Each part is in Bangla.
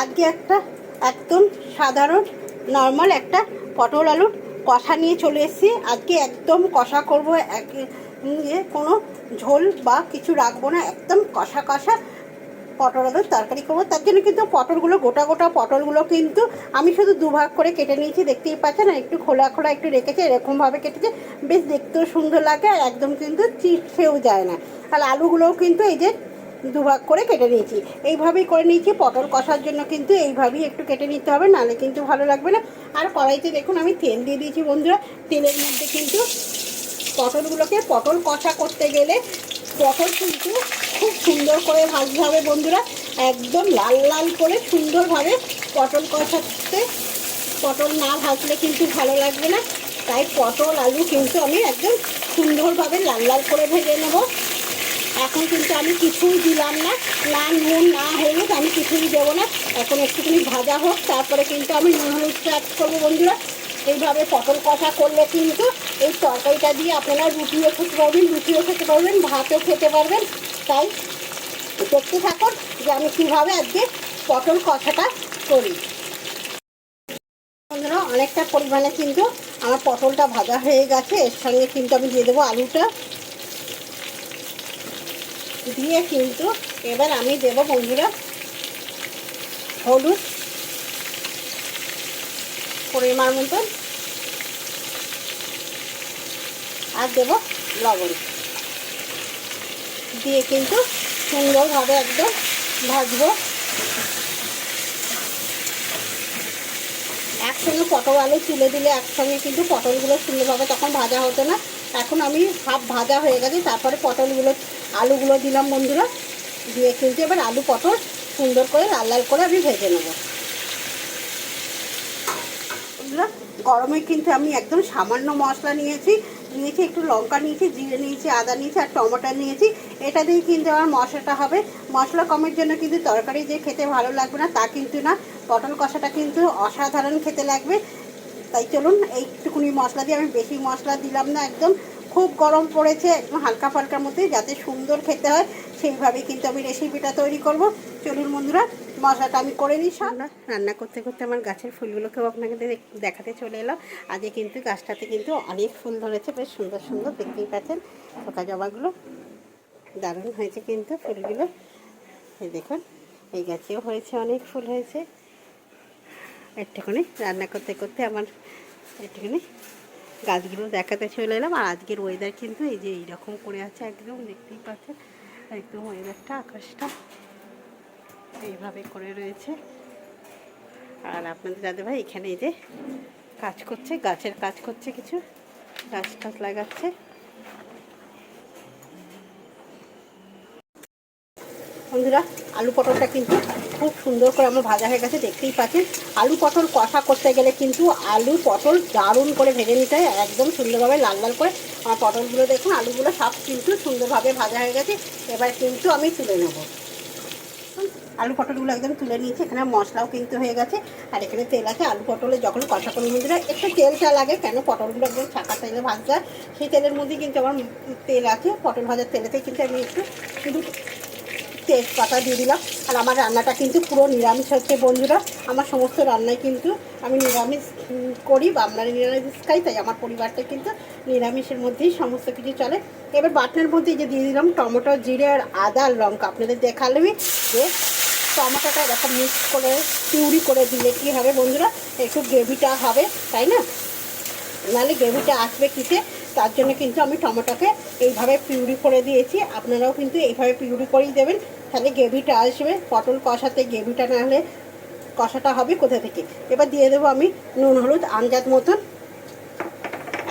আজকে একটা একদম সাধারণ নর্মাল একটা পটল আলুর কষা নিয়ে চলে এসেছি। আজকে একদম কষা করব, এক নিয়ে কোনো ঝোল বা কিছু রাখব না, একদম কষা কষা পটল আলুর তরকারি করব। তার জন্য কিন্তু পটলগুলো, গোটা গোটা পটলগুলো কিন্তু আমি শুধু দুভাগ করে কেটে নিয়েছি, দেখতেই পাচ্ছেন? আর একটু খোলা খোলা একটু রেখেছে, এরকমভাবে কেটেছে। বেশ দেখতেও সুন্দর লাগে আর একদম কিন্তু চিপসেও যায় না। আর আলুগুলোও কিন্তু এই যে দুভাগ করে কেটে নিয়েছি। এইভাবেই করে নিয়েছি, পটল কষার জন্য কিন্তু এইভাবেই একটু কেটে নিতে হবে, নাহলে কিন্তু ভালো লাগবে না। আর কড়াইতে দেখুন, আমি তেল দিয়ে দিয়েছি বন্ধুরা। তেলের মধ্যে কিন্তু পটলগুলোকে, পটল কষা করতে গেলে পটল কিন্তু খুব সুন্দর করে ভাজতে হবে বন্ধুরা। একদম লাল লাল করে সুন্দরভাবে পটল কষাতে, পটল না ভাজলে কিন্তু ভালো লাগবে না। তাই পটল, আলু কিন্তু আমি একদম সুন্দরভাবে লাল লাল করে ভেজে নেব। এখন কিন্তু আমি কিছুই দিলাম না। না নুন না হলুদ আমি কিছুই দেবো না। এখন একটুখানি ভাজা হোক, তারপরে কিন্তু আমি নুন হলুদটা অ্যাড করব বন্ধুরা। এইভাবে পটল কষা করলে কিন্তু এই তরকারিটা দিয়ে আপনারা রুটিও খেতে পারবেন রুটিও খেতে পারবেন, ভাতও খেতে পারবেন। তাই দেখতে থাকুন যে আমি কীভাবে আজকে পটল কষাটা করি। বন্ধুরা, অনেকটা পরিমাণে কিন্তু আমার পটলটা ভাজা হয়ে গেছে। এর সঙ্গে কিন্তু আমি দিয়ে দেবো আলুটা। দিয়ে কিন্তু এবার আমি দেব বন্ধুরা হলুদ পরিমাণ মতন। আর দেব লবণ। দিয়ে কিন্তু সুন্দরভাবে একদম ভাজবো। একসঙ্গে পটল আলু তুলে দিলে একসঙ্গে কিন্তু পটলগুলো সুন্দরভাবে তখন ভাজা হতো না। এখন আমি হাফ ভাজা হয়ে গেছে, তারপরে পটলগুলো, আলুগুলো দিলাম বন্ধুরা। দিয়ে কিন্তু এবার আলু পটল সুন্দর করে লাল লাল করে আমি ভেজে নেব। বন্ধুরা, গরমে কিন্তু আমি একদম সামান্য মশলা নিয়েছি নিয়েছি একটু লঙ্কা নিয়েছি, জিরে নিয়েছি, আদা নিয়েছি আর টমেটো নিয়েছি। এটা দিয়ে কিন্তু আমার মশলাটা হবে। মশলা কমের জন্য কিন্তু তরকারি যে খেতে ভালো লাগবে না, তা কিন্তু না। পটল কষাটা কিন্তু অসাধারণ খেতে লাগবে। তাই চলুন, এইটুকুনি মশলা দিয়ে, আমি বেশি মশলা দিলাম না একদম। খুব গরম পড়েছে, একদম হালকা ফালকার মধ্যে যাতে সুন্দর খেতে হয়, সেইভাবে কিন্তু আমি রেসিপিটা তৈরি করব। চলুন বন্ধুরা, মশলাটা আমি করে নিই সব। রান্না করতে করতে আমার গাছের ফুলগুলোকেও আপনাকে দেখ- দেখাতে চলে এলাম। আজকে কিন্তু গাছটাতে কিন্তু অনেক ফুল ধরেছে, বেশ সুন্দর সুন্দর, দেখতেই পাচ্ছেন, পোকা জবাগুলো। দারুণ হয়েছে কিন্তু ফুলগুলো। এই দেখুন, এই গাছেও হয়েছে, অনেক ফুল হয়েছে। একটুখানি রান্না করতে করতে আমার একটুখানি গাছগুলো দেখাতে চলে এলাম। আর আজকের ওয়েদার কিন্তু এই যে এইরকম করে আছে একদম, দেখতেই পাচ্ছেন? একদম ওয়েদারটা আকাশটা এইভাবে করে রয়েছে। আর আপনাদের দাদা ভাই এখানে এই যে কাজ করছে, গাছের কাজ করছে কিছু গাছ টাছ লাগাচ্ছে। বন্ধুরা, আলু পটলটা কিন্তু খুব সুন্দর করে আমার ভাজা হয়ে গেছে, দেখতেই পাচ্ছেন। আলু পটল কষা করতে গেলে কিন্তু আলু পটল দারুণ করে ভেজে নিতে হয়, একদম সুন্দরভাবে লাল লাল করে। আমার পটলগুলো দেখুন, আলুগুলো সব কিন্তু সুন্দরভাবে ভাজা হয়ে গেছে। এবার কিন্তু আমি তুলে নেব। আলু পটলগুলো একদম তুলে নিয়েছি, এখানে মশলাও কিন্তু হয়ে গেছে। আর এখানে তেল আছে, আলু পটলে যখন কষা করি বন্ধুরা, একটু তেলটা লাগে কেন? পটলগুলো একদম ছাকা তেলে হয়। সেই তেলের মধ্যে কিন্তু আমার তেল আছে, পটল ভাজার তেলেতে কিন্তু আমি একটু শুধু তেজপাতা দিয়ে দিলাম। আর আমার রান্নাটা কিন্তু পুরো নিরামিষ হচ্ছে বন্ধুরা। আমার সমস্ত রান্নায় কিন্তু আমি নিরামিষ করি বা আমরা নিরামিষ খাই, তাই আমার পরিবারটা কিন্তু নিরামিষের মধ্যেই সমস্ত কিছু চলে। এবার বাটনার মধ্যে যে দিয়ে দিলাম টমেটো, জিরে আর আদা আর লঙ্কা। আপনাদের দেখালেই যে টমেটোটা এরকম মিক্স করে, পিউরি করে দিলে কী হবে বন্ধুরা? একটু গ্রেভিটা হবে, তাই না? নাহলে গ্রেভিটা আসবে কিসে? তার জন্য কিন্তু আমি টমেটোকে এইভাবে পিউরি করে দিয়েছি। আপনারাও কিন্তু এইভাবে পিউরি করেই দেবেন। তাহলে গ্রেভিটা আসবে, পটল কষাতে গ্রেভিটা না হলে কষাটা হবে কোথা থেকে? এবার দিয়ে দেবো আমি নুন, হলুদ আন্দাজ মতন।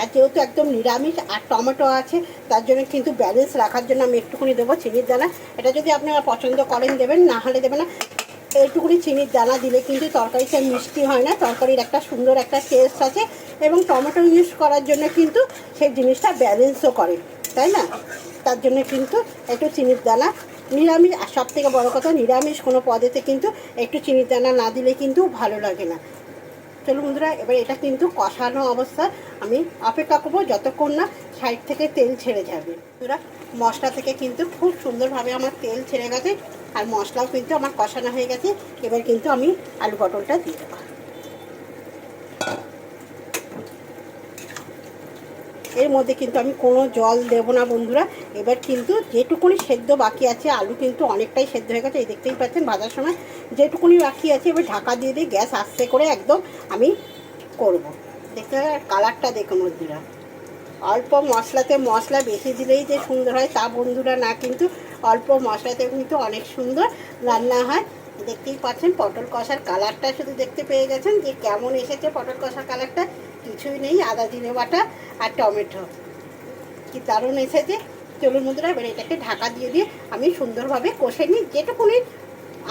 আর যেহেতু একদম নিরামিষ আর টমেটো আছে, তার জন্য কিন্তু ব্যালেন্স রাখার জন্য আমি একটুখানি দেবো চিনির দানা। এটা যদি আপনারা পছন্দ করেন দেবেন, না হলে দেবেন না। এইটুকুনি চিনির দানা দিলে কিন্তু তরকারিটা মিষ্টি হয় না, তরকারির একটা সুন্দর একটা টেস্ট আছে এবং টমেটো ইউজ করার জন্য কিন্তু সেই জিনিসটা ব্যালেন্সও করে, তাই না? তার জন্য কিন্তু একটু চিনির দানা নিরামিষ, আর সব থেকে বড়ো কথা, নিরামিষ কোনো পদেতে কিন্তু একটু চিনি দানা না দিলে কিন্তু ভালো লাগে না। চলো বন্ধুরা, এবার এটা কিন্তু কষানো অবস্থা আমি অপেক্ষা করব যতক্ষণ না সাইড থেকে তেল ছেড়ে যাবে। বন্ধুরা, মশলা থেকে কিন্তু খুব সুন্দরভাবে আমার তেল ছেড়ে গেছে, আর মশলাও কিন্তু আমার কষানো হয়ে গেছে। এবার কিন্তু আমি আলু পটলটা দিয়ে দেবো। এর মধ্যে কিন্তু আমি কোনো জল দেব না বন্ধুরা। এবার কিন্তু যেটুকুনি সেদ্ধ বাকি আছে, আলু কিন্তু অনেকটাই সেদ্ধ হয়ে গেছে। এই দেখতেই পাচ্ছেন ভাজার সময় যেটুকুনি বাকি আছে, এবার ঢাকা দিয়ে দিয়ে গ্যাস আস্তে করে একদম আমি করব। দেখতে কালারটা দেখুন বন্ধুরা। অল্প মশলাতে মশলা বেশি দিলেই যে সুন্দর হয়, তা বন্ধুরা না, কিন্তু অল্প মশলাতে কিন্তু অনেক সুন্দর রান্না হয়। দেখতেই পাচ্ছেন, পটল কষার কালারটা শুধু দেখতে পেয়ে গেছেন যে কেমন এসেছে পটল কষার কালারটা। কিছুই নেই, আদা, জিরে বাটা আর টমেটো। কি দারুণ এসেছে। চলুন বন্ধুরা, এবার এটাকে ঢাকা দিয়ে দিয়ে আমি সুন্দরভাবে কষে নিই, যেটুকুনি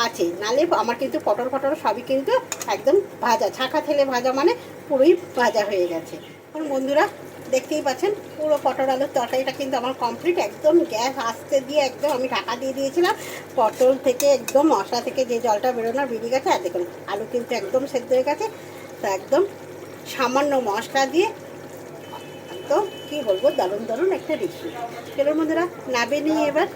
আছে। নালে আমার কিন্তু পটল ফটল সবই কিন্তু একদম ভাজা, ছাঁকা থেলে ভাজা মানে পুরোই ভাজা হয়ে গেছে। এখন বন্ধুরা, দেখতেই পাচ্ছেন, পুরো পটল আলুর তরকারিটা কিন্তু আমার কমপ্লিট একদম গ্যাস আসতে দিয়ে একদম আমি ঢাকা দিয়ে দিয়েছিলাম। পটল থেকে একদম মশলা থেকে যে জলটা বেরোনোর বেরিয়ে গেছে আর দেখুন আলু কিন্তু একদম সেদ্ধ হয়ে গেছে। তো একদম সামান্য মশলা দিয়ে একদম কী বলব, দারুণ দারুণ একটা রেসিপি চলুন বন্ধুরা, নাবে নিয়ে এবার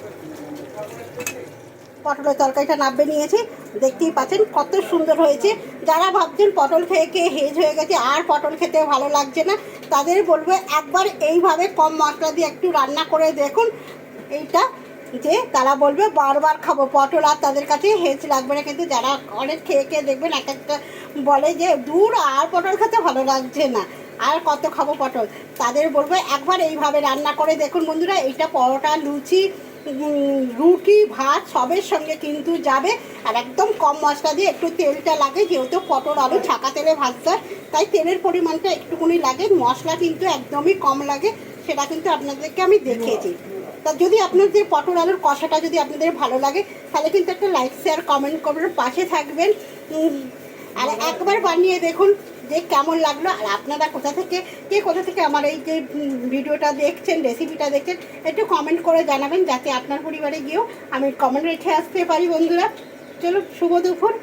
পটলের তরকারিটা নাববে নিয়েছি। দেখতেই পাচ্ছেন কত সুন্দর হয়েছে। যারা ভাবছেন পটল খেয়ে খেয়ে হেজ হয়ে গেছে, আর পটল খেতে ভালো লাগছে না, তাদের বলব একবার এইভাবে কম মশলা দিয়ে একটু রান্না করে দেখুন। এইটা যে তারা বলবে বারবার খাব পটল আর তাদের কাছে হেজ লাগবে না। কিন্তু যারা অনেক খেয়ে খেয়ে দেখবেন এক একটা বলে যে দূর আর পটল খেতে ভালো লাগছে না। আর কত খাব পটল? তাদের বলব একবার এইভাবে রান্না করে দেখুন বন্ধুরা এইটা পরোটা লুচি রুটি ভাত সবের সঙ্গে কিন্তু যাবে। আর একদম কম মশলা দিয়ে একটু তেলটা লাগে যেহেতু পটল আলু ছাকা তেলে ভাজতে হয়, তাই তেলের পরিমাণটা একটুকুনি লাগে। মশলা কিন্তু একদমই কম লাগে সেটা কিন্তু আপনাদেরকে আমি দেখিয়েছি। তা যদি আপনাদের পটল আলুর কষাটা যদি আপনাদের ভালো লাগে, তাহলে কিন্তু একটা লাইক শেয়ার কমেন্ট করবেন, পাশে থাকবেন। আর একবার বানিয়ে দেখুন যে কেমন লাগল, আর আপনারা কোথা থেকে, কে কোথা থেকে আমার এই যে ভিডিওটা দেখছেন রেসিপিটা দেখছেন, একটু কমেন্ট করে জানাবেন, যাতে আপনার পরিবারে গিয়েও আমি কমেন্ট রেখে আসতে পারি বন্ধুরা। চলো শুভ দুপুর।